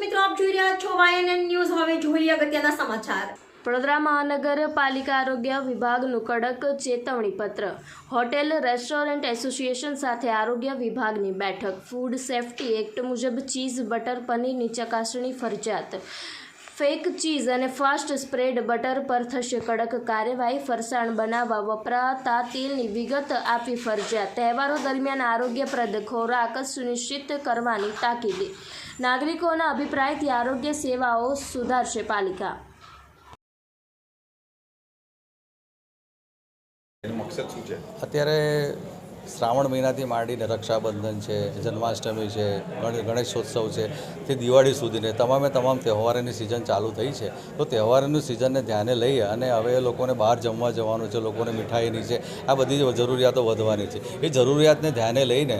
મિત્રો, આપ જોઈ રહ્યા છો વાયએનએન ન્યૂઝ હવે જોઈએ અગત્યના સમાચાર. વડોદરા મહાનગરપાલિકા આરોગ્ય વિભાગનું કડક ચેતવણી પત્ર. હોટેલ, રેસ્ટોરન્ટ એસોસિએશન સાથે આરોગ્ય વિભાગની બેઠક. ફૂડ સેફ્ટી એક્ટ મુજબ ચીઝ, બટર, પનીરની ચકાસણી ફરજિયાત. ફેક ચીઝ અને ફાસ્ટ સ્પ્રેડ બટર પર થશે કડક કાર્યવાહી. ફરસાણ બનાવવા વપરાતા તેલની વિગત આપવી ફરજિયાત. તહેવારો દરમિયાન આરોગ્યપ્રદ ખોરાક સુનિશ્ચિત કરવાની તાકીદ. નાગરિકોના અભિપ્રાયથી આરોગ્ય સેવાઓ સુધારશે પાલિકા. મકસદ શું છે? અત્યારે શ્રાવણ મહિનાથી માંડીને રક્ષાબંધન છે, જન્માષ્ટમી છે ગણેશોત્સવ છે તે દિવાળી સુધીને તમામે તમામ તહેવારોની સિઝન ચાલુ થઈ છે. તો તહેવારોની સિઝનને ધ્યાને લઈ અને હવે લોકોને બહાર જમવા જવાનું છે, લોકોને મીઠાઈની છે, આ બધી જરૂરિયાતો વધવાની છે. એ જરૂરિયાતને ધ્યાને લઈને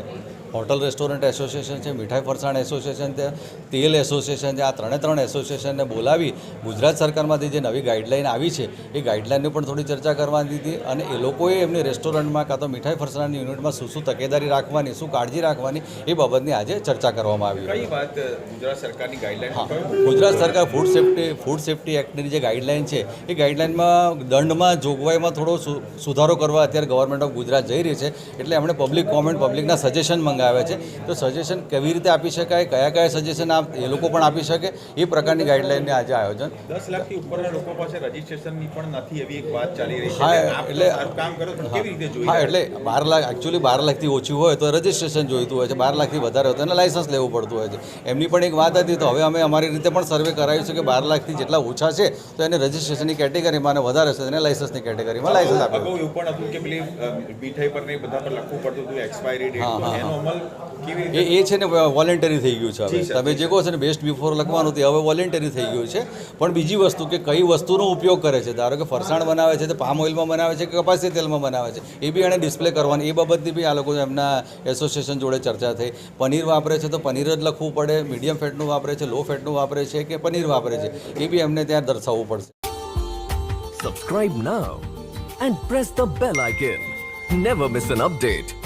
હોટલ રેસ્ટોરન્ટ એસોસિએશન છે મીઠાઈ ફરસાણ એસોસિએશન છે તેલ એસોસિએશન છે આ ત્રણે ત્રણ એસોસિએશનને બોલાવી ગુજરાત સરકારમાંથી જે નવી ગાઈડલાઈન આવી છે એ ગાઈડલાઈનની પણ થોડી ચર્ચા કરવાની હતી અને એ લોકોએ એમની રેસ્ટોરન્ટમાં કાં તો મીઠાઈ ફરસાણની યુનિટમાં શું શું તકેદારી રાખવાની શું કાળજી રાખવાની એ બાબતની આજે ચર્ચા કરવામાં આવી વાત ગુજરાત સરકારની ગાઈડલાઈન ગુજરાત સરકાર ફૂડ સેફ્ટી ફૂડ સેફ્ટી એક્ટની જે ગાઈડલાઈન છે એ ગાઈડલાઈનમાં દંડમાં જોગવાઈમાં થોડો સુધારો કરવા અત્યારે ગવર્મેન્ટ ઓફ ગુજરાત જઈ રહી છે એટલે એમણે પબ્લિક કોમેન્ટ પબ્લિકના સજેશન મંગાવ્યા. છે. તો સજેશન કેવી રીતે આપી શકાય કયા કયા સજેશન આપ એ લોકો પણ આપી શકે એ પ્રકારની ગાઈડલાઇનને આજે આયોજન. દસ લાખથી ઉપરના લોકો પાસે રજીસ્ટ્રેશનની પણ નથી એવી એક વાત ચાલી રહી છે. હા, એટલે કામ કરો કેવી રીતે જોઈએ હા એટલે બાર લાખ એકચ્યુઅલી બાર લાખથી ઓછું હોય તો રજિસ્ટ્રેશન જોઈતું હોય છે. બાર લાખથી વધારે હોય તો એને લાઇસન્સ લેવું પડતું હોય છે. એમની પણ એક વાત હતી તો હવે અમે અમારી રીતે પણ સર્વે કરાવ્યું છે કે બાર લાખથી જેટલા ઓછા છે તો એને રજીસ્ટ્રેશનની કેટેગરીમાં અને વધારે છે એને લાઇસન્સની કેટેગરીમાં લાઇસન્સ આપ્યું એવું પણ હતું કે પેલી મીઠાઈ પર બધા પર લખવું પડતું હતું એક્સપાયરી ડેટ એનો એ એ છે ને વોલેન્ટરી થઈ ગયું છે હવે. તમે જે કહો છો ને બેસ્ટ બિફોર લખવાનું તે હવે વોલેન્ટરી થઈ ગયું છે. પણ બીજી વસ્તુ કે કઈ વસ્તુનો ઉપયોગ કરે છે? ધારો કે ફરસાણ બનાવે છે તો પામ ઓઇલમાં બનાવે છે કે કપાસી તેલમાં બનાવે છે? એ બી એણે ડિસ્પ્લે કરવાની. એ બાબતની બી આ લોકો એમના એસોસિએશન જોડે ચર્ચા થઈ. પનીર વાપરે છે તો પનીર જ લખવું પડે. મીડિયમ ફેટનું વાપરે છે લો ફેટનું વાપરે છે કે પનીર વાપરે છે? એ બી એમને ત્યાં દર્શાવવું પડશે. Subscribe now and press the bell icon never miss an update.